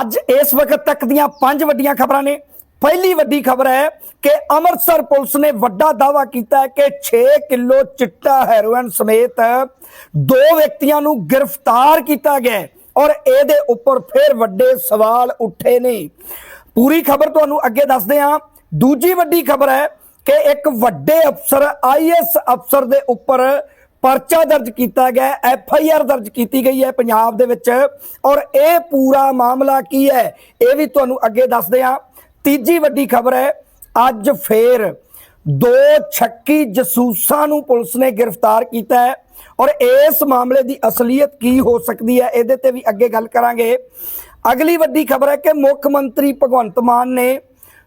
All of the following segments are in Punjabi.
ਅੱਜ ਇਸ ਵਕਤ ਤੱਕ ਦੀਆਂ ਪੰਜ ਵੱਡੀਆਂ ਖਬਰਾਂ ਨੇ। ਪਹਿਲੀ ਵੱਡੀ ਖਬਰ ਹੈ ਕਿ ਅੰਮ੍ਰਿਤਸਰ ਪੁਲਿਸ ਨੇ ਵੱਡਾ ਦਾਅਵਾ ਕੀਤਾ ਹੈ ਕਿ 6 ਕਿਲੋ ਚਿੱਟਾ ਹੈਰੋਇਨ ਸਮੇਤ ਦੋ ਵਿਅਕਤੀਆਂ ਨੂੰ ਗ੍ਰਿਫਤਾਰ ਕੀਤਾ ਗਿਆ ਔਰ ਇਹਦੇ ਉੱਪਰ ਫਿਰ ਵੱਡੇ ਸਵਾਲ ਉੱਠੇ ਨੇ। ਪੂਰੀ ਖਬਰ ਤੁਹਾਨੂੰ ਅੱਗੇ ਦੱਸਦੇ ਹਾਂ। ਦੂਜੀ ਵੱਡੀ ਖਬਰ ਹੈ ਕਿ ਇੱਕ ਵੱਡੇ ਅਫਸਰ ਆਈਐਸ ਅਫਸਰ ਦੇ ਉੱਪਰ ਪਰਚਾ ਦਰਜ ਕੀਤਾ ਗਿਆ, ਐਫ ਆਈ ਆਰ ਦਰਜ ਕੀਤੀ ਗਈ ਹੈ ਪੰਜਾਬ ਦੇ ਵਿੱਚ ਔਰ ਇਹ ਪੂਰਾ ਮਾਮਲਾ ਕੀ ਹੈ, ਇਹ ਵੀ ਤੁਹਾਨੂੰ ਅੱਗੇ ਦੱਸਦੇ ਹਾਂ। ਤੀਜੀ ਵੱਡੀ ਖਬਰ ਹੈ, ਅੱਜ ਫੇਰ ਦੋ ਛੱਕੀ ਜਸੂਸਾਂ ਨੂੰ ਪੁਲਿਸ ਨੇ ਗ੍ਰਿਫਤਾਰ ਕੀਤਾ ਹੈ ਔਰ ਇਸ ਮਾਮਲੇ ਦੀ ਅਸਲੀਅਤ ਕੀ ਹੋ ਸਕਦੀ ਹੈ, ਇਹਦੇ ਤੇ ਵੀ ਅੱਗੇ ਗੱਲ ਕਰਾਂਗੇ। ਅਗਲੀ ਵੱਡੀ ਖਬਰ ਹੈ ਕਿ ਮੁੱਖ ਮੰਤਰੀ ਭਗਵੰਤ ਮਾਨ ਨੇ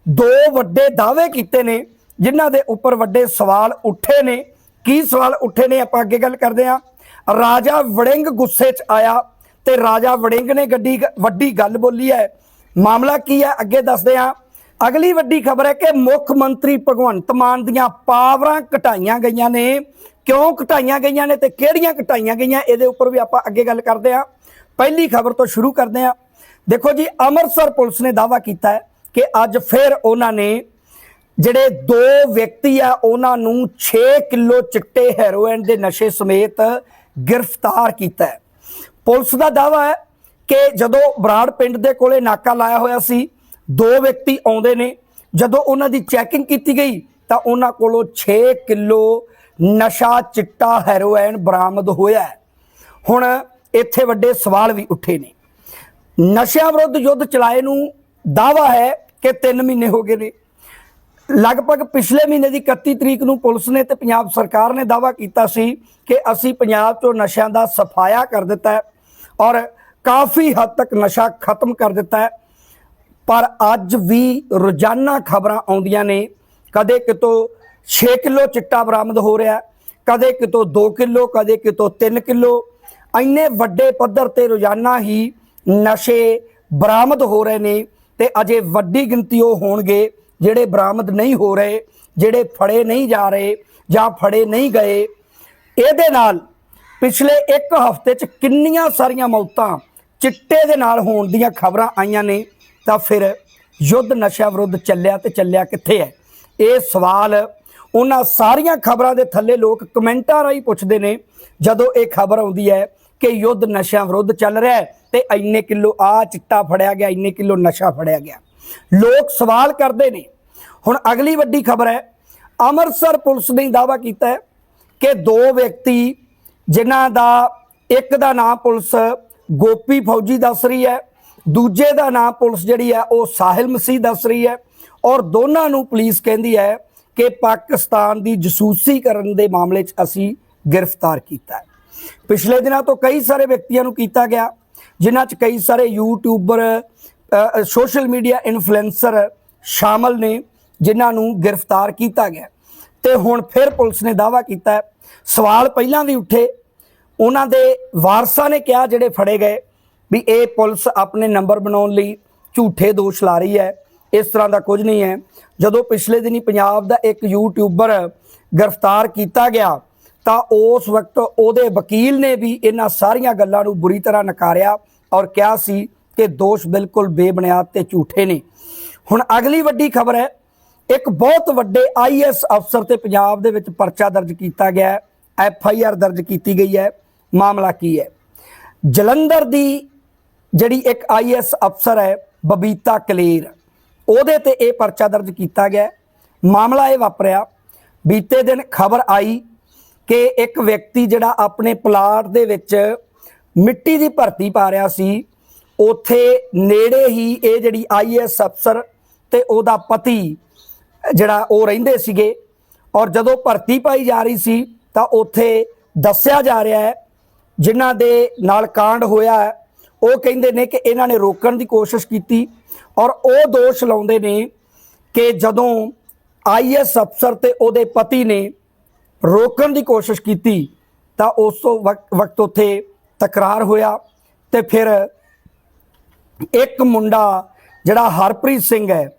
ਦੋ ਵੱਡੇ ਦਾਅਵੇ ਕੀਤੇ ਨੇ, ਜਿਨ੍ਹਾਂ ਦੇ ਉੱਪਰ ਵੱਡੇ ਸਵਾਲ ਉੱਠੇ ਨੇ। ਕੀ ਸਵਾਲ ਉੱਠੇ ਨੇ ਆਪਾਂ ਅੱਗੇ ਗੱਲ ਕਰਦੇ ਹਾਂ। ਰਾਜਾ ਵੜਿੰਗ ਗੁੱਸੇ 'ਚ ਆਇਆ ਤੇ ਰਾਜਾ ਵੜਿੰਗ ਨੇ ਗੱਡੀ ਵੱਡੀ ਗੱਲ ਬੋਲੀ ਹੈ। ਮਾਮਲਾ ਕੀ ਹੈ ਅੱਗੇ ਦੱਸਦੇ ਹਾਂ। ਅਗਲੀ ਵੱਡੀ ਖਬਰ ਹੈ ਕਿ ਮੁੱਖ ਮੰਤਰੀ ਭਗਵੰਤ ਮਾਨ ਦੀਆਂ ਪਾਵਰਾਂ ਘਟਾਈਆਂ ਗਈਆਂ ਨੇ। ਕਿਉਂ ਘਟਾਈਆਂ ਗਈਆਂ ਨੇ ਤੇ ਕਿਹੜੀਆਂ ਘਟਾਈਆਂ ਗਈਆਂ, ਇਹਦੇ ਉੱਪਰ ਵੀ ਆਪਾਂ ਅੱਗੇ ਗੱਲ ਕਰਦੇ ਹਾਂ। ਪਹਿਲੀ ਖਬਰ ਤੋਂ ਸ਼ੁਰੂ ਕਰਦੇ ਹਾਂ। ਦੇਖੋ ਜੀ, ਅੰਮ੍ਰਿਤਸਰ ਪੁਲਿਸ ਨੇ ਦਾਅਵਾ ਕੀਤਾ ਹੈ ਕਿ ਅੱਜ ਫਿਰ ਉਹਨਾਂ ਨੇ ਜਿਹੜੇ ਦੋ ਵਿਅਕਤੀ ਆ, ਉਹਨਾਂ ਨੂੰ 6 ਕਿਲੋ ਚਿੱਟੇ ਹੈਰੋਇਨ ਦੇ ਨਸ਼ੇ ਸਮੇਤ ਗ੍ਰਿਫਤਾਰ ਕੀਤਾ ਹੈ। ਪੁਲਿਸ ਦਾ ਦਾਅਵਾ ਹੈ ਕਿ ਜਦੋਂ ਬਰਾੜ ਪਿੰਡ ਦੇ ਕੋਲੇ ਨਾਕਾ ਲਾਇਆ ਹੋਇਆ ਸੀ, ਦੋ ਵਿਅਕਤੀ ਆਉਂਦੇ ਨੇ। ਜਦੋਂ ਉਹਨਾਂ ਦੀ ਚੈਕਿੰਗ ਕੀਤੀ ਗਈ, ਤਾਂ ਉਹਨਾਂ ਕੋਲੋਂ 6 ਕਿਲੋ ਨਸ਼ਾ ਚਿੱਟਾ ਹੈਰੋਇਨ ਬਰਾਮਦ ਹੋਇਆ ਹੁਣ ਇੱਥੇ ਵੱਡੇ ਸਵਾਲ ਵੀ ਉੱਠੇ ਨੇ। ਨਸ਼ਿਆਂ ਵਿਰੁੱਧ ਯੁੱਧ ਚਲਾਏ ਨੂੰ ਦਾਵਾ ਹੈ ਕਿ 3 ਮਹੀਨੇ ਹੋ ਗਏ ਨੇ। ਲਗਭਗ ਪਿਛਲੇ ਮਹੀਨੇ ਦੀ 31 ਤਰੀਕ ਨੂੰ ਪੁਲਿਸ ਨੇ ਤੇ ਪੰਜਾਬ ਸਰਕਾਰ ਨੇ ਦਾਵਾ ਕੀਤਾ ਸੀ ਕਿ ਅਸੀਂ ਪੰਜਾਬ 'ਚੋਂ ਨਸ਼ਿਆਂ ਦਾ ਸਫਾਇਆ ਕਰ ਦਿੱਤਾ ਹੈ ਔਰ ਕਾਫੀ ਹੱਦ ਤੱਕ ਨਸ਼ਾ ਖਤਮ ਕਰ ਦਿੱਤਾ ਹੈ। ਪਰ ਅੱਜ ਵੀ ਰੋਜ਼ਾਨਾ ਖਬਰਾਂ ਆਉਂਦੀਆਂ ਨੇ, ਕਦੇ ਕਿਤੋਂ 6 ਕਿਲੋ ਚਿੱਟਾ ਬਰਾਮਦ ਹੋ ਰਿਹਾ ਕਦੇ ਕਿਤੋਂ 2 ਕਿਲੋ, ਕਦੇ ਕਿਤੋਂ 3 ਕਿਲੋ, ਇੰਨੇ ਵੱਡੇ ਪੱਧਰ ਤੇ ਰੋਜ਼ਾਨਾ ਹੀ ਨਸ਼ੇ ਬਰਾਮਦ ਹੋ ਰਹੇ ਨੇ ਤੇ ਅਜੇ ਵੱਡੀ ਗਿਣਤੀ ਉਹ ਹੋਣਗੇ। ਜਿਹੜੇ ਬਰਾਮਦ ਨਹੀਂ ਹੋ ਰਹੇ, ਜਿਹੜੇ ਫੜੇ ਨਹੀਂ ਜਾ ਰਹੇ ਜਾਂ ਫੜੇ ਨਹੀਂ ਗਏ, ਇਹਦੇ ਨਾਲ ਪਿਛਲੇ ਇੱਕ ਹਫ਼ਤੇ 'ਚ ਕਿੰਨੀਆਂ ਸਾਰੀਆਂ ਮੌਤਾਂ ਚਿੱਟੇ ਦੇ ਨਾਲ ਹੋਣ ਦੀਆਂ ਖਬਰਾਂ ਆਈਆਂ ਨੇ, ਤਾਂ ਫਿਰ ਯੁੱਧ ਨਸ਼ਾ ਵਿਰੁੱਧ ਚੱਲਿਆ ਤੇ ਚੱਲਿਆ ਕਿੱਥੇ ਹੈ? ਇਹ ਸਵਾਲ ਉਹਨਾਂ ਸਾਰੀਆਂ ਖਬਰਾਂ ਦੇ ਥੱਲੇ ਲੋਕ ਕਮੈਂਟਾਂ ਰਾਹੀਂ ਪੁੱਛਦੇ ਨੇ, ਜਦੋਂ ਇਹ ਖਬਰ ਆਉਂਦੀ ਹੈ ਕਿ ਯੁੱਧ ਨਸ਼ਿਆਂ ਵਿਰੁੱਧ ਚੱਲ ਰਿਹਾ ਹੈ ਤੇ ਇੰਨੇ ਕਿਲੋ ਆ ਚਿੱਟਾ ਫੜਿਆ ਗਿਆ, ਇੰਨੇ ਕਿਲੋ ਨਸ਼ਾ ਫੜਿਆ ਗਿਆ। ਲੋਕ ਸਵਾਲ ਕਰਦੇ ਨੇ। ਹੁਣ ਅਗਲੀ ਵੱਡੀ ਖਬਰ ਹੈ, ਅੰਮ੍ਰਿਤਸਰ ਪੁਲਿਸ ਨੇ ਦਾਅਵਾ ਕੀਤਾ ਹੈ ਕਿ ਦੋ ਵਿਅਕਤੀ ਜਿਨ੍ਹਾਂ ਦਾ ਇੱਕ ਦਾ ਨਾਮ ਪੁਲਿਸ ਗੋਪੀ ਫੌਜੀ ਦੱਸ ਰਹੀ ਹੈ, ਦੂਜੇ ਦਾ ਨਾਮ ਪੁਲਿਸ ਜਿਹੜੀ ਹੈ ਉਹ ਸਾਹਿਲ ਮਸੀਹ ਦੱਸ ਰਹੀ ਹੈ ਔਰ ਦੋਨਾਂ ਨੂੰ ਪੁਲਿਸ ਕਹਿੰਦੀ ਹੈ ਕਿ ਪਾਕਿਸਤਾਨ ਦੀ ਜਸੂਸੀ ਕਰਨ ਦੇ ਮਾਮਲੇ 'ਚ ਅਸੀਂ ਗ੍ਰਿਫਤਾਰ ਕੀਤਾ ਹੈ। ਪਿਛਲੇ ਦਿਨਾਂ ਤੋਂ ਕਈ ਸਾਰੇ ਵਿਅਕਤੀਆਂ ਨੂੰ ਕੀਤਾ ਗਿਆ, ਜਿਨ੍ਹਾਂ 'ਚ ਕਈ ਸਾਰੇ ਯੂਟਿਊਬਰ ਸੋਸ਼ਲ ਮੀਡੀਆ ਇਨਫਲੂਐਂਸਰ ਸ਼ਾਮਲ ਨੇ, ਜਿਨ੍ਹਾਂ ਨੂੰ ਗ੍ਰਿਫਤਾਰ ਕੀਤਾ ਗਿਆ। ਤੇ ਹੁਣ ਫਿਰ ਪੁਲਿਸ ਨੇ ਦਾਅਵਾ ਕੀਤਾ ਸਵਾਲ ਪਹਿਲਾਂ ਵੀ ਉੱਠੇ। ਉਹਨਾਂ ਦੇ ਵਾਰਸਾਂ ਨੇ ਕਿਹਾ, ਜਿਹੜੇ ਫੜੇ ਗਏ, ਵੀ ਇਹ ਪੁਲਿਸ ਆਪਣੇ ਨੰਬਰ ਬਣਾਉਣ ਲਈ ਝੂਠੇ ਦੋਸ਼ ਲਾ ਰਹੀ ਹੈ। ਇਸ ਤਰ੍ਹਾਂ ਦਾ ਕੁਝ ਨਹੀਂ ਹੈ। ਜਦੋਂ ਪਿਛਲੇ ਦਿਨੀ ਪੰਜਾਬ ਦਾ ਇੱਕ ਯੂਟਿਊਬਰ ਗ੍ਰਿਫਤਾਰ ਕੀਤਾ ਗਿਆ, ਤਾਂ ਉਸ ਵਕਤ ਉਹਦੇ ਵਕੀਲ ਨੇ ਵੀ ਇਹਨਾਂ ਸਾਰੀਆਂ ਗੱਲਾਂ ਨੂੰ ਬੁਰੀ ਤਰ੍ਹਾਂ ਨਕਾਰਿਆ ਔਰ ਕਿਹਾ ਸੀ ਕਿ ਦੋਸ਼ ਬਿਲਕੁਲ ਬੇਬੁਨਿਆਦ ਤੇ ਝੂਠੇ ਨੇ। ਹੁਣ ਅਗਲੀ ਵੱਡੀ ਖਬਰ ਹੈ, ਇੱਕ ਬਹੁਤ ਵੱਡੇ ਆਈਐਸ ਅਫਸਰ ਤੇ ਪੰਜਾਬ ਦੇ ਵਿੱਚ ਪਰਚਾ ਦਰਜ ਕੀਤਾ ਗਿਆ ਹੈ, ਐਫ ਆਈ ਆਰ ਦਰਜ ਕੀਤੀ ਗਈ ਹੈ, ਮਾਮਲਾ ਕੀ ਹੈ? ਜਲੰਧਰ ਦੀ ਜਿਹੜੀ ਇੱਕ ਆਈਐਸ ਅਫਸਰ ਹੈ, ਬਬੀਤਾ ਕਲੇਰ, ਉਹਦੇ ਤੇ ਇਹ ਪਰਚਾ ਦਰਜ ਕੀਤਾ ਗਿਆ ਮਾਮਲਾ ਇਹ ਵਾਪਰਿਆ, ਬੀਤੇ ਦਿਨ ਖਬਰ ਆਈ ਕਿ ਇੱਕ ਵਿਅਕਤੀ ਜਿਹੜਾ ਆਪਣੇ ਪਲਾਟ ਦੇ ਵਿੱਚ ਮਿੱਟੀ ਦੀ ਭਰਤੀ ਪਾ ਰਿਹਾ ਸੀ ਉੱਥੇ ਨੇੜੇ ਹੀ ਇਹ ਜਿਹੜੀ ਆਈਐਸ ਅਫਸਰ ਤੇ ਉਹਦਾ ਪਤੀ ਜਿਹੜਾ ਉਹ ਰਹਿੰਦੇ ਸੀਗੇ। ਔਰ ਜਦੋਂ ਭਰਤੀ ਪਾਈ ਜਾ ਰਹੀ ਸੀ ਤਾਂ ਉੱਥੇ ਦੱਸਿਆ ਜਾ ਰਿਹਾ ਹੈ, ਜਿਨ੍ਹਾਂ ਦੇ ਨਾਲ ਕਾਂਡ ਹੋਇਆ ਹੈ, ਉਹ ਕਹਿੰਦੇ ਨੇ ਕਿ ਇਹਨਾਂ ਨੇ ਰੋਕਣ ਦੀ ਕੋਸ਼ਿਸ਼ ਕੀਤੀ ਔਰ ਉਹ ਦੋਸ਼ ਲਾਉਂਦੇ ਨੇ ਕਿ ਜਦੋਂ ਆਈਐਸ ਅਫਸਰ ਤੇ ਉਹਦੇ ਪਤੀ ਨੇ ਰੋਕਣ ਦੀ ਕੋਸ਼ਿਸ਼ ਕੀਤੀ ਤਾਂ ਉਸ ਤੋਂ ਵਕਤ ਉੱਥੇ ਤਕਰਾਰ ਹੋਇਆ ਤੇ ਫਿਰ ਇੱਕ ਮੁੰਡਾ ਜਿਹੜਾ ਹਰਪ੍ਰੀਤ ਸਿੰਘ ਹੈ,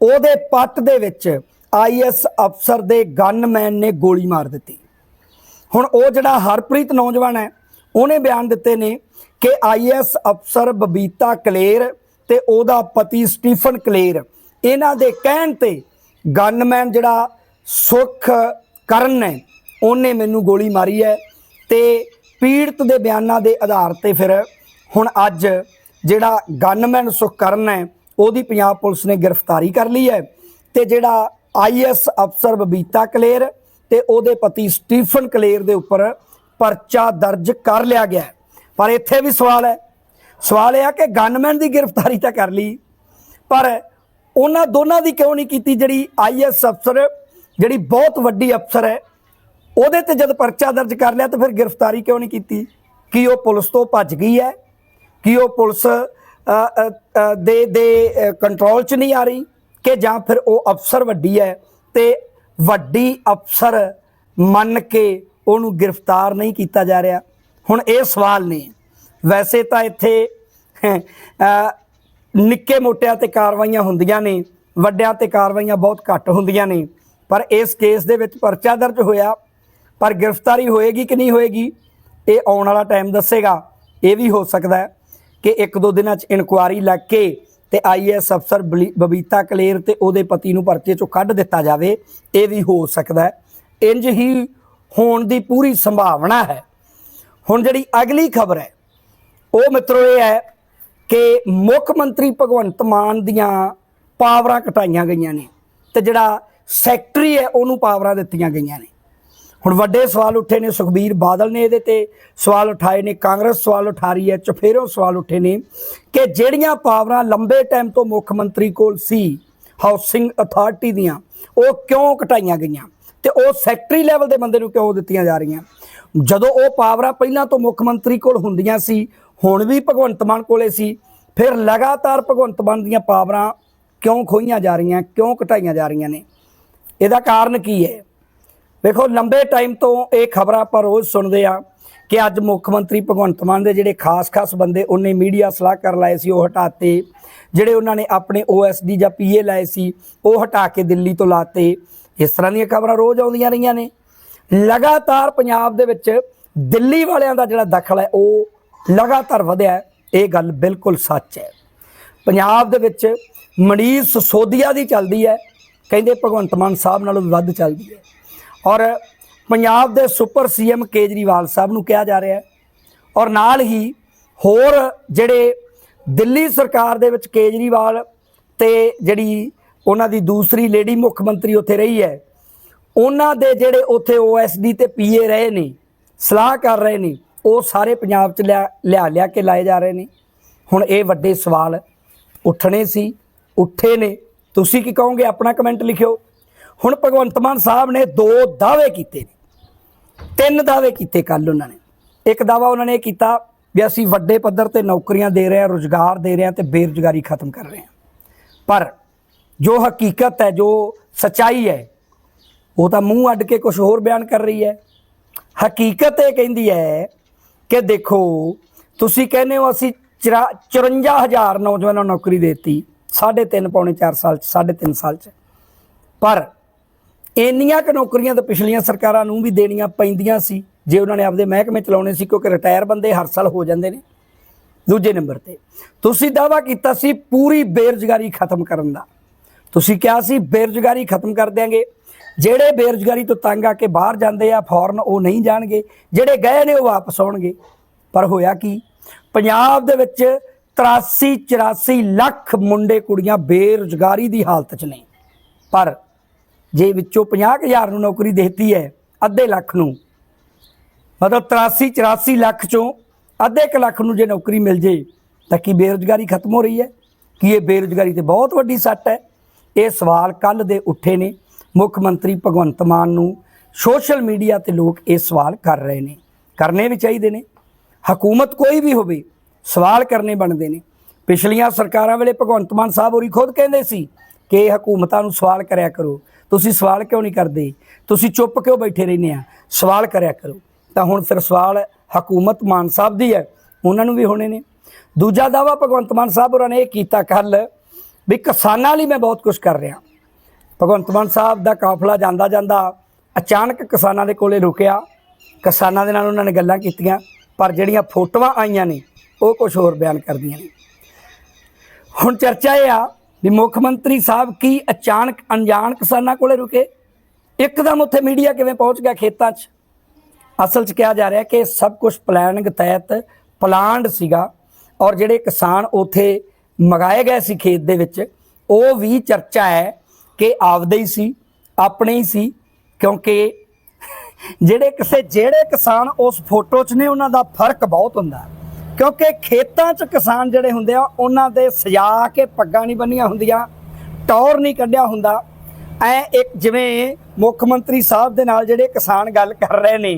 ਉਹਦੇ ਪੱਟ ਦੇ ਵਿੱਚ ਆਈਐਸ ਅਫਸਰ ਦੇ ਗਨਮੈਨ ਨੇ ਗੋਲੀ ਮਾਰ ਦਿੱਤੀ। ਹੁਣ ਉਹ ਜਿਹੜਾ ਹਰਪ੍ਰੀਤ ਨੌਜਵਾਨ ਹੈ, ਉਹਨੇ ਬਿਆਨ ਦਿੱਤੇ ਨੇ ਕਿ ਆਈਐਸ ਅਫਸਰ ਬਬੀਤਾ ਕਲੇਰ ਤੇ ਉਹਦਾ ਪਤੀ ਸਟੀਫਨ ਕਲੇਰ, ਇਹਨਾਂ ਦੇ ਕਹਿਣ ਤੇ ਗਨਮੈਨ ਜਿਹੜਾ ਸੁਖ ਕਰਨ ਨੇ, ਉਹਨੇ ਮੈਨੂੰ ਗੋਲੀ ਮਾਰੀ ਹੈ ਤੇ ਪੀੜਤ ਦੇ ਬਿਆਨਾਂ ਦੇ ਆਧਾਰ ਤੇ ਫਿਰ ਹੁਣ ਅੱਜ ਜਿਹੜਾ ਗਨਮੈਨ ਸੁਖਕਰਨ ਹੈ, ਉਹਦੀ ਪੰਜਾਬ ਪੁਲਿਸ ਨੇ ਗ੍ਰਿਫਤਾਰੀ ਕਰ ਲਈ ਹੈ ਤੇ ਜਿਹੜਾ ਆਈਐਸ ਅਫਸਰ ਬਬੀਤਾ ਕਲੇਰ ਤੇ ਉਹਦੇ ਪਤੀ ਸਟੀਫਨ ਕਲੇਰ ਦੇ ਉੱਪਰ ਪਰਚਾ ਦਰਜ ਕਰ ਲਿਆ ਗਿਆ ਪਰ ਇੱਥੇ ਵੀ ਸਵਾਲ ਹੈ। ਸਵਾਲ ਇਹ ਆ ਕਿ ਗਨਮੈਨ ਦੀ ਗ੍ਰਿਫਤਾਰੀ ਤਾਂ ਕਰ ਲਈ, ਪਰ ਉਹਨਾਂ ਦੋਨਾਂ ਦੀ ਕਿਉਂ ਨਹੀਂ ਕੀਤੀ? ਜਿਹੜੀ ਆਈਐਸ ਅਫਸਰ, ਜਿਹੜੀ ਬਹੁਤ ਵੱਡੀ ਅਫਸਰ ਹੈ, ਉਹਦੇ ਤੇ ਜਦ ਪਰਚਾ ਦਰਜ ਕਰ ਲਿਆ ਤਾਂ ਫਿਰ ਗ੍ਰਿਫਤਾਰੀ ਕਿਉਂ ਨਹੀਂ ਕੀਤੀ? ਕਿ ਉਹ ਪੁਲਿਸ ਤੋਂ ਭੱਜ ਗਈ ਹੈ? ਕਿ ਉਹ ਪੁਲਿਸ ਦੇ ਦੇ ਕੰਟਰੋਲ 'ਚ ਨਹੀਂ ਆ ਰਹੀ ਕਿ ਜਾਂ ਫਿਰ ਉਹ ਅਫਸਰ ਵੱਡੀ ਹੈ ਤੇ ਵੱਡੀ ਅਫਸਰ ਮੰਨ ਕੇ ਉਹਨੂੰ ਗ੍ਰਿਫਤਾਰ ਨਹੀਂ ਕੀਤਾ ਜਾ ਰਿਹਾ। ਹੁਣ ਇਹ ਸਵਾਲ ਨੇ। ਵੈਸੇ ਤਾਂ ਇੱਥੇ ਨਿੱਕੇ ਮੋਟਿਆਂ ਤੇ ਕਾਰਵਾਈਆਂ ਹੁੰਦੀਆਂ ਨੇ, ਵੱਡਿਆਂ ਤੇ ਕਾਰਵਾਈਆਂ ਬਹੁਤ ਘੱਟ ਹੁੰਦੀਆਂ ਨੇ, ਪਰ ਇਸ ਕੇਸ ਦੇ ਵਿੱਚ ਪਰਚਾ ਦਰਜ ਹੋਇਆ। ਪਰ ਗ੍ਰਿਫਤਾਰੀ ਹੋਏਗੀ ਕਿ ਨਹੀਂ ਹੋਏਗੀ, ਇਹ ਆਉਣ ਵਾਲਾ ਟਾਈਮ ਦੱਸੇਗਾ। ਇਹ ਵੀ ਹੋ ਸਕਦਾ ਹੈ। ਕਿ ਇੱਕ ਦੋ ਦਿਨਾਂ 'ਚ ਇਨਕੁਆਰੀ ਲੱਗ ਕੇ ਤੇ ਆਈਐਸ ਅਫਸਰ ਬਲੀ- ਬਬੀਤਾ ਕਲੇਰ ਤੇ ਉਹਦੇ ਪਤੀ ਨੂੰ ਪਰਚੇ 'ਚੋਂ ਕੱਢ ਦਿੱਤਾ ਜਾਵੇ, ਇਹ ਵੀ ਹੋ ਸਕਦਾ ਹੈ। ਇੰਜ ਹੀ ਹੋਣ ਦੀ ਪੂਰੀ ਸੰਭਾਵਨਾ ਹੈ। ਹੁਣ ਜਿਹੜੀ ਅਗਲੀ ਖਬਰ ਹੈ, ਉਹ ਮਿੱਤਰੋ ਇਹ ਹੈ ਕਿ ਮੁੱਖ ਮੰਤਰੀ ਭਗਵੰਤ ਮਾਨ ਦੀਆਂ ਪਾਵਰਾਂ ਘਟਾਈਆਂ ਗਈਆਂ ਨੇ ਤੇ ਜਿਹੜਾ ਸੈਕਟਰੀ ਹੈ, ਉਹਨੂੰ ਪਾਵਰਾਂ ਦਿੱਤੀਆਂ ਗਈਆਂ ਨੇ। ਹੁਣ ਵੱਡੇ ਸਵਾਲ ਉੱਠੇ ਨੇ ਸੁਖਬੀਰ ਬਾਦਲ ਨੇ ਇਹਦੇ ਤੇ ਸਵਾਲ ਉਠਾਏ ਨੇ, ਕਾਂਗਰਸ ਸਵਾਲ ਉਠਾ ਰਹੀ ਹੈ, ਚਫੇਰੋਂ ਸਵਾਲ ਉੱਠੇ ਨੇ ਕਿ ਜਿਹੜੀਆਂ ਪਾਵਰਾਂ ਲੰਬੇ ਟਾਈਮ ਤੋਂ ਮੁੱਖ ਮੰਤਰੀ ਕੋਲ ਸੀ, ਹਾਊਸਿੰਗ ਅਥਾਰਟੀ ਦੀਆਂ, ਉਹ ਕਿਉਂ ਘਟਾਈਆਂ ਗਈਆਂ ਤੇ ਉਹ ਸੈਕਟਰੀ ਲੈਵਲ ਦੇ ਬੰਦੇ ਨੂੰ ਕਿਉਂ ਦਿੱਤੀਆਂ ਜਾ ਰਹੀਆਂ? ਜਦੋਂ ਉਹ ਪਾਵਰਾਂ ਪਹਿਲਾਂ ਤੋਂ ਮੁੱਖ ਮੰਤਰੀ ਕੋਲ ਹੁੰਦੀਆਂ ਸੀ, ਹੁਣ ਵੀ ਭਗਵੰਤ ਮਾਨ ਕੋਲੇ ਸੀ, ਫਿਰ ਲਗਾਤਾਰ ਭਗਵੰਤ ਮਾਨ ਦੀਆਂ ਪਾਵਰਾਂ ਕਿਉਂ ਖੋਈਆਂ ਜਾ ਰਹੀਆਂ, ਕਿਉਂ ਘਟਾਈਆਂ ਜਾ ਰਹੀਆਂ ਨੇ? ਇਹਦਾ ਕਾਰਨ ਕੀ ਹੈ? ਵੇਖੋ ਲੰਬੇ ਟਾਈਮ ਤੋਂ ਇਹ ਖਬਰਾਂ ਆਪਾਂ ਰੋਜ਼ ਸੁਣਦੇ ਆ ਕਿ ਅੱਜ ਮੁੱਖ ਮੰਤਰੀ ਭਗਵੰਤ ਮਾਨ ਦੇ ਜਿਹੜੇ ਖਾਸ-ਖਾਸ ਬੰਦੇ, ਉਹਨੇ ਮੀਡੀਆ ਸਲਾਹਕਾਰ ਲਾਏ ਸੀ, ਉਹ ਹਟਾਤੇ। ਜਿਹੜੇ ਉਹਨਾਂ ਨੇ ਆਪਣੇ ਓਐਸਡੀ ਜਾਂ ਪੀਏ ਲਾਏ ਸੀ, ਉਹ ਹਟਾ ਕੇ ਦਿੱਲੀ ਤੋਂ ਲਾਤੇ। ਇਸ ਤਰ੍ਹਾਂ ਦੀਆਂ ਖਬਰਾਂ ਰੋਜ਼ ਆਉਂਦੀਆਂ ਰਹੀਆਂ ਨੇ। ਲਗਾਤਾਰ ਪੰਜਾਬ ਦੇ ਵਿੱਚ ਦਿੱਲੀ ਵਾਲਿਆਂ ਦਾ ਜਿਹੜਾ ਦਖਲ ਹੈ, ਉਹ ਲਗਾਤਾਰ ਵਧਿਆ ਇਹ ਗੱਲ ਬਿਲਕੁਲ ਸੱਚ ਹੈ। ਪੰਜਾਬ ਦੇ ਵਿੱਚ ਮਨੀਸ਼ ਸੋਦੀਆ ਦੀ ਚੱਲਦੀ ਹੈ। ਕਹਿੰਦੇ ਭਗਵੰਤ ਮਾਨ ਸਾਹਿਬ ਨਾਲੋਂ ਵੀ ਵੱਧ ਚੱਲਦੀ ਹੈ। ਔਰ ਪੰਜਾਬ ਦੇ ਸੁਪਰ ਸੀਐਮ ਕੇਜਰੀਵਾਲ ਸਾਹਿਬ ਨੂੰ ਕਿਹਾ ਜਾ ਰਿਹਾ ਹੈ। ਔਰ ਨਾਲ ਹੀ ਹੋਰ ਜਿਹੜੇ ਦਿੱਲੀ ਸਰਕਾਰ ਦੇ ਵਿੱਚ ਕੇਜਰੀਵਾਲ ਤੇ ਜਿਹੜੀ ਉਹਨਾਂ ਦੀ ਦੂਸਰੀ ਲੇਡੀ ਮੁੱਖ ਮੰਤਰੀ ਉੱਥੇ ਰਹੀ ਹੈ, ਉਹਨਾਂ ਦੇ ਜਿਹੜੇ ਉੱਥੇ ਓਐਸਡੀ ਤੇ ਪੀਏ ਰਹੇ ਨੇ, ਸਲਾਹ ਕਰ ਰਹੇ ਨੇ, ਉਹ ਸਾਰੇ ਪੰਜਾਬ 'ਚ ਲਿਆ ਲਿਆ ਲਿਆ ਕੇ ਲਾਏ ਜਾ ਰਹੇ ਨੇ। ਹੁਣ ਇਹ ਵੱਡੇ ਸਵਾਲ ਉੱਠਣੇ ਸੀ, ਉੱਠੇ ਨੇ। ਤੁਸੀਂ ਕੀ ਕਹੋਗੇ? ਆਪਣਾ ਕਮੈਂਟ ਲਿਖਿਓ। ਹੁਣ ਭਗਵੰਤ ਮਾਨ ਸਾਹਿਬ ਨੇ ਦੋ ਦਾਅਵੇ ਕੀਤੇ ਨੇ। ਤਿੰਨ ਦਾਅਵੇ ਕੀਤੇ ਕੱਲ ਉਹਨਾਂ ਨੇ। ਇੱਕ ਦਾਅਵਾ ਉਹਨਾਂ ਨੇ ਇਹ ਕੀਤਾ ਵੀ ਅਸੀਂ ਵੱਡੇ ਪੱਧਰ ਤੇ ਨੌਕਰੀਆਂ ਦੇ ਰਹੇ ਹਾਂ, ਰੁਜ਼ਗਾਰ ਦੇ ਰਹੇ ਹਾਂ ਤੇ ਬੇਰੁਜ਼ਗਾਰੀ ਖਤਮ ਕਰ ਰਹੇ ਹਾਂ। ਪਰ ਜੋ ਹਕੀਕਤ ਹੈ, ਜੋ ਸਚਾਈ ਹੈ, ਉਹ ਤਾਂ ਮੂੰਹ ਅੱਡ ਕੇ ਕੁਝ ਹੋਰ ਬਿਆਨ ਕਰ ਰਹੀ ਹੈ। ਹਕੀਕਤ ਇਹ ਕਹਿੰਦੀ ਹੈ ਕਿ ਦੇਖੋ, ਤੁਸੀਂ ਕਹਿੰਦੇ ਹੋ ਅਸੀਂ 54000 ਨੌਜਵਾਨਾਂ ਨੂੰ ਨੌਕਰੀ ਦੇਤੀ, ਸਾਢੇ ਤਿੰਨ ਪੌਣੇ 4 ਸਾਲ ਚ, ਸਾਢੇ ਤਿੰਨ ਸਾਲ ਚ। ਪਰ ਇੰਨੀਆਂ ਕੁ ਨੌਕਰੀਆਂ ਤਾਂ ਪਿਛਲੀਆਂ ਸਰਕਾਰਾਂ ਨੂੰ ਵੀ ਦੇਣੀਆਂ ਪੈਂਦੀਆਂ ਸੀ, ਜੇ ਉਹਨਾਂ ਨੇ ਆਪਦੇ ਮਹਿਕਮੇ ਚਲਾਉਣੇ ਸੀ, ਕਿਉਂਕਿ ਰਿਟਾਇਰ ਬੰਦੇ ਹਰ ਸਾਲ ਹੋ ਜਾਂਦੇ ਨੇ। ਦੂਜੇ ਨੰਬਰ ਤੇ, ਤੁਸੀਂ ਦਾਵਾ ਕੀਤਾ ਸੀ ਪੂਰੀ ਬੇਰੁਜ਼ਗਾਰੀ ਖਤਮ ਕਰਨ ਦਾ। ਤੁਸੀਂ ਕਿਹਾ ਸੀ ਬੇਰੁਜ਼ਗਾਰੀ ਖਤਮ ਕਰ ਦਿਆਂਗੇ। ਜਿਹੜੇ ਬੇਰੁਜ਼ਗਾਰੀ ਤੋਂ ਤੰਗ ਆ ਕੇ ਬਾਹਰ ਜਾਂਦੇ ਆ ਫੌਰਨ ਉਹ ਨਹੀਂ ਜਾਣਗੇ। ਜਿਹੜੇ ਗਏ ਨੇ ਉਹ ਵਾਪਸ ਆਉਣਗੇ। ਪਰ ਹੋਇਆ ਕੀ? ਪੰਜਾਬ ਦੇ ਵਿੱਚ 83 84 ਲੱਖ ਮੁੰਡੇ ਕੁੜੀਆਂ ਬੇਰੁਜ਼ਗਾਰੀ ਦੀ ਹਾਲਤ 'ਚ ਨੇ। ਪਰ ਜੇ ਵਿੱਚੋਂ 50000 ਨੂੰ ਨੌਕਰੀ ਦੇਤੀ ਹੈ, ਅੱਧੇ ਲੱਖ ਨੂੰ। ਮਤਲਬ 83 84 ਲੱਖ ਚੋਂ ਅੱਧੇ ਕੁ ਲੱਖ ਨੂੰ ਜੇ ਨੌਕਰੀ ਮਿਲ ਜੇ, ਤਾਂ ਕੀ ਬੇਰੁਜ਼ਗਾਰੀ ਖਤਮ ਹੋ ਰਹੀ ਹੈ? ਕੀ ਇਹ ਬੇਰੁਜ਼ਗਾਰੀ ਤੇ ਬਹੁਤ ਵੱਡੀ ਸੱਟ ਹੈ? ਇਹ ਸਵਾਲ ਕੱਲ ਦੇ ਉੱਠੇ ਨੇ ਮੁੱਖ ਮੰਤਰੀ ਭਗਵੰਤ ਮਾਨ ਨੂੰ। ਸੋਸ਼ਲ ਮੀਡੀਆ ਤੇ ਲੋਕ ਇਹ ਸਵਾਲ ਕਰ ਰਹੇ ਨੇ। ਕਰਨੇ ਵੀ ਚਾਹੀਦੇ ਨੇ। ਹਕੂਮਤ ਕੋਈ ਵੀ ਹੋਵੇ, ਸਵਾਲ ਕਰਨੇ ਬਣਦੇ ਨੇ। ਪਿਛਲੀਆਂ ਸਰਕਾਰਾਂ ਵੇਲੇ ਭਗਵੰਤ ਮਾਨ ਸਾਹਿਬ ਹੋਰੀ ਖੁਦ ਕਹਿੰਦੇ ਸੀ ਕਿ ਇਹ ਹਕੂਮਤਾਂ ਨੂੰ ਸਵਾਲ ਕਰਿਆ ਕਰੋ। ਤੁਸੀਂ ਸਵਾਲ ਕਿਉਂ ਨਹੀਂ ਕਰਦੇ? ਤੁਸੀਂ ਚੁੱਪ ਕਿਉਂ ਬੈਠੇ ਰਹਿੰਦੇ ਆ? ਸਵਾਲ ਕਰਿਆ ਕਰੋ। ਤਾਂ ਹੁਣ ਫਿਰ ਸਵਾਲ ਹਕੂਮਤ ਮਾਨ ਸਾਹਿਬ ਦੀ ਹੈ। ਉਹਨਾਂ ਨੂੰ ਵੀ ਹੋਣੇ ਨੇ। ਦੂਜਾ ਦਾਵਾ ਭਗਵੰਤ ਮਾਨ ਸਾਹਿਬ ਹੋਰਾਂ ਨੇ ਇਹ ਕੀਤਾ ਕੱਲ ਵੀ ਕਿਸਾਨਾਂ ਲਈ ਮੈਂ ਬਹੁਤ ਕੁਝ ਕਰ ਰਿਹਾ। ਭਗਵੰਤ ਮਾਨ ਸਾਹਿਬ ਦਾ ਕਾਫਲਾ ਜਾਂਦਾ ਜਾਂਦਾ ਅਚਾਨਕ ਕਿਸਾਨਾਂ ਦੇ ਕੋਲੇ ਰੁਕਿਆ। ਕਿਸਾਨਾਂ ਦੇ ਨਾਲ ਉਹਨਾਂ ਨੇ ਗੱਲਾਂ ਕੀਤੀਆਂ, ਪਰ ਜਿਹੜੀਆਂ ਫੋਟੋਆਂ ਆਈਆਂ ਨੇ, ਉਹ ਕੁਝ ਹੋਰ ਬਿਆਨ ਕਰਦੀਆਂ ਨੇ। ਹੁਣ ਚਰਚਾ ਇਹ ਆ ਵੀ ਮੁੱਖ ਮੰਤਰੀ ਸਾਹਿਬ ਕੀ ਅਚਾਨਕ ਅਣਜਾਣ ਕਿਸਾਨਾਂ ਕੋਲੇ ਰੁਕੇ? ਇੱਕਦਮ ਉੱਥੇ ਮੀਡੀਆ ਕਿਵੇਂ ਪਹੁੰਚ ਗਿਆ ਖੇਤਾਂ 'ਚ? ਅਸਲ 'ਚ ਕਿਹਾ ਜਾ ਰਿਹਾ ਕਿ ਸਭ ਕੁਝ ਪਲਾਨਿੰਗ ਤਹਿਤ ਪਲਾਨਡ ਸੀਗਾ ਔਰ ਜਿਹੜੇ ਕਿਸਾਨ ਉਥੇ ਮਗਾਏ ਗਏ ਸੀ ਖੇਤ ਦੇ ਵਿੱਚ, ਉਹ ਵੀ ਚਰਚਾ ਹੈ ਕਿ ਆਪਦੇ ਹੀ ਸੀ, ਆਪਣੇ ਹੀ ਸੀ, ਕਿਉਂਕਿ ਜਿਹੜੇ ਕਿਸੇ, ਜਿਹੜੇ ਕਿਸਾਨ ਉਸ ਫੋਟੋ 'ਚ ਨੇ, ਉਹਨਾਂ ਦਾ ਫ਼ਰਕ ਬਹੁਤ ਹੁੰਦਾ ਕਿਉਂਕਿ ਖੇਤਾਂ 'ਚ ਕਿਸਾਨ ਜਿਹੜੇ ਹੁੰਦੇ ਆ, ਉਹਨਾਂ ਦੇ ਸਜਾ ਕੇ ਪੱਗਾਂ ਨਹੀਂ ਬੰਨੀਆਂ ਹੁੰਦੀਆਂ, ਟੌਰ ਨਹੀਂ ਕੱਢਿਆ ਹੁੰਦਾ। ਐ ਇੱਕ ਜਿਵੇਂ ਮੁੱਖ ਮੰਤਰੀ ਸਾਹਿਬ ਦੇ ਨਾਲ ਜਿਹੜੇ ਕਿਸਾਨ ਗੱਲ ਕਰ ਰਹੇ ਨੇ,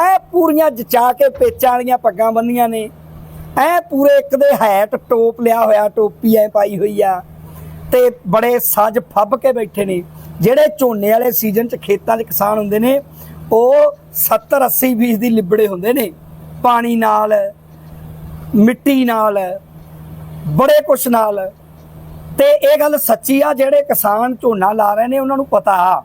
ਐ ਪੂਰੀਆਂ ਜਚਾ ਕੇ ਪੇਚਾਂ ਵਾਲੀਆਂ ਪੱਗਾਂ ਬੰਨੀਆਂ ਨੇ। ਐ ਪੂਰੇ ਇੱਕ ਦੇ ਹੈਟ ਟੋਪ ਲਿਆ ਹੋਇਆ, ਟੋਪੀ ਐ ਪਾਈ ਹੋਈ ਆ, ਤੇ ਬੜੇ ਸੱਜ ਫੱਬ ਕੇ ਬੈਠੇ ਨੇ। ਜਿਹੜੇ ਝੋਨੇ ਵਾਲੇ ਸੀਜ਼ਨ 'ਚ ਖੇਤਾਂ 'ਚ ਕਿਸਾਨ ਹੁੰਦੇ ਨੇ, ਉਹ 70 80 ਫੀਸਦੀ ਲਿਬੜੇ ਹੁੰਦੇ ਨੇ, ਪਾਣੀ ਨਾਲ ਮਿੱਟੀ ਨਾਲ ਬੜੇ ਕੁਛ ਨਾਲ ਤੇ ਇਹ ਗੱਲ ਸੱਚੀ ਆ, ਜਿਹੜੇ ਕਿਸਾਨ ਝੋਨਾ ਲਾ ਰਹੇ ਨੇ, ਉਹਨਾਂ ਨੂੰ ਪਤਾ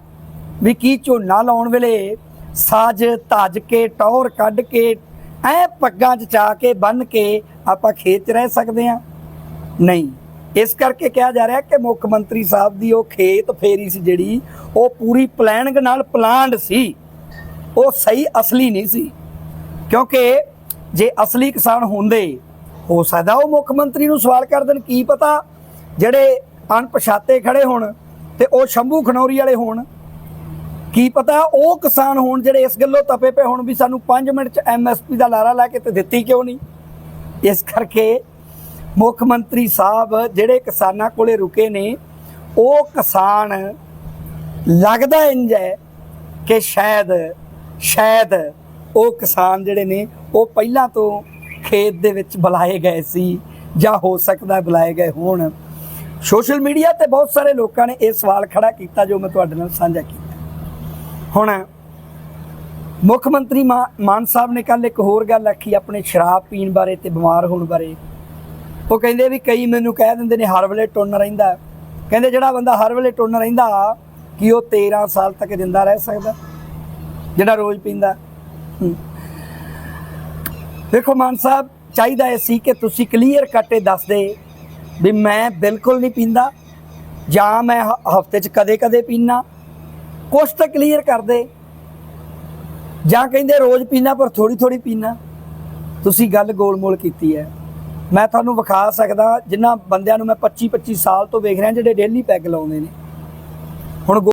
ਵੀ ਕੀ ਝੋਨਾ ਲਾਉਣ ਵੇਲੇ ਸਾਜ ਧੱਜ ਕੇ ਟੌਰ ਕੱਢ ਕੇ, ਐ ਪੱਗਾਂ 'ਚ ਚਾ ਕੇ ਬੰਨ ਕੇ ਆਪਾਂ ਖੇਤ 'ਚ ਰਹਿ ਸਕਦੇ ਆ। ਨਹੀਂ, ਇਸ ਕਰਕੇ ਕਿਹਾ ਜਾ ਰਿਹਾ ਕਿ ਮੁੱਖ ਮੰਤਰੀ ਸਾਹਿਬ ਦੀ ਉਹ ਖੇਤ ਫੇਰੀ ਸੀ ਜਿਹੜੀ, ਉਹ ਪੂਰੀ ਪਲੈਨਿੰਗ ਨਾਲ ਪਲਾਨਡ ਸੀ। ਉਹ ਸਹੀ ਅਸਲੀ ਨਹੀਂ ਸੀ। ਕਿਉਂਕਿ ਜੇ ਅਸਲੀ ਕਿਸਾਨ ਹੁੰਦੇ, ਹੋ ਸਕਦਾ ਉਹ ਮੁੱਖ ਮੰਤਰੀ ਨੂੰ ਸਵਾਲ ਕਰ ਦੇਣ, ਕੀ ਪਤਾ ਜਿਹੜੇ ਅਣਪਛਾਤੇ ਖੜੇ ਹੋਣ ਤੇ ਉਹ ਸ਼ੰਭੂ ਖਨੌਰੀ ਵਾਲੇ ਹੋਣ। ਕੀ ਪਤਾ ਉਹ ਕਿਸਾਨ ਹੋਣ ਜਿਹੜੇ ਇਸ ਗੱਲੋਂ ਤਪੇ ਪਏ ਹੋਣ ਵੀ ਸਾਨੂੰ 5 ਮਿੰਟ ਚ ਐਮਐਸਪੀ ਦਾ ਲਾਰਾ ਲਾ ਕੇ ਤੇ ਦਿੱਤੀ ਕਿਉਂ ਨਹੀਂ? ਇਸ ਕਰਕੇ ਮੁੱਖ ਮੰਤਰੀ ਸਾਹਿਬ ਜਿਹੜੇ ਕਿਸਾਨਾਂ ਕੋਲੇ ਰੁਕੇ ਨੇ, ਉਹ ਕਿਸਾਨ ਲੱਗਦਾ ਇੰਜ ਹੈ ਕਿ ਸ਼ਾਇਦ ਸ਼ਾਇਦ ਉਹ ਕਿਸਾਨ ਜਿਹੜੇ ਨੇ, ਉਹ ਪਹਿਲਾਂ ਤੋਂ ਖੇਤ ਦੇ ਵਿੱਚ ਬੁਲਾਏ ਗਏ ਸੀ ਜਾਂ ਹੋ ਸਕਦਾ ਬੁਲਾਏ ਗਏ ਹੋਣ। ਸੋਸ਼ਲ ਮੀਡੀਆ ਤੇ ਬਹੁਤ ਸਾਰੇ ਲੋਕਾਂ ਨੇ ਇਹ ਸਵਾਲ ਖੜਾ ਕੀਤਾ ਜੋ ਮੈਂ ਤੁਹਾਡੇ ਨਾਲ ਸਾਂਝਾ ਕੀਤਾ। ਹੁਣ, ਮੁੱਖ ਮੰਤਰੀ ਮਾ- ਮਾਨ ਸਾਹਿਬ ਨੇ ਕੱਲ ਇੱਕ ਹੋਰ ਗੱਲ ਆਖੀ ਆਪਣੇ ਸ਼ਰਾਬ ਪੀਣ ਬਾਰੇ ਤੇ ਬਿਮਾਰ ਹੋਣ ਬਾਰੇ। ਉਹ ਕਹਿੰਦੇ ਵੀ ਕਈ ਮੈਨੂੰ ਕਹਿ ਦਿੰਦੇ ਨੇ ਹਰ ਵੇਲੇ ਟੁੰਨ ਰਹਿੰਦਾ। ਕਹਿੰਦੇ ਜਿਹੜਾ ਬੰਦਾ ਹਰ ਵੇਲੇ ਟੁੰਨ ਰਹਿੰਦਾ ਕਿ ਉਹ 13 ਸਾਲ ਤੱਕ ਜਿੰਦਾ ਰਹਿ ਸਕਦਾ? ਜਿਹੜਾ ਰੋਜ਼ ਪੀਂਦਾ। ਦੇਖੋ ਮਾਨ ਸਾਹਿਬ, ਚਾਹੀਦਾ ਇਹ ਸੀ ਕਿ ਤੁਸੀਂ ਕਲੀਅਰ ਕੱਟ ਇਹ ਦੱਸਦੇ ਵੀ ਮੈਂ ਬਿਲਕੁਲ ਨਹੀਂ ਪੀਂਦਾ, ਜਾਂ ਮੈਂ ਹਫ਼ਤੇ 'ਚ ਕਦੇ-ਕਦੇ ਪੀਣਾ ਕੁਛ ਤਾਂ ਕਲੀਅਰ ਕਰਦੇ। ਜਾਂ ਕਹਿੰਦੇ ਰੋਜ਼ ਪੀਣਾ ਪਰ ਥੋੜੀ ਥੋੜੀ ਪੀਣਾ ਤੁਸੀਂ ਗੱਲ ਗੋਲਮੋਲ ਕੀਤੀ ਹੈ। ਮੈਂ ਤੁਹਾਨੂੰ ਵਿਖਾ ਸਕਦਾ ਜਿਨ੍ਹਾਂ ਬੰਦਿਆਂ ਨੂੰ ਮੈਂ 25 25 ਸਾਲ ਤੋਂ ਵੇਖ ਰਿਹਾ, ਜਿਹੜੇ ਡੇਲੀ ਪੈਗ ਲਾਉਂਦੇ ਨੇ। ਹੁਣ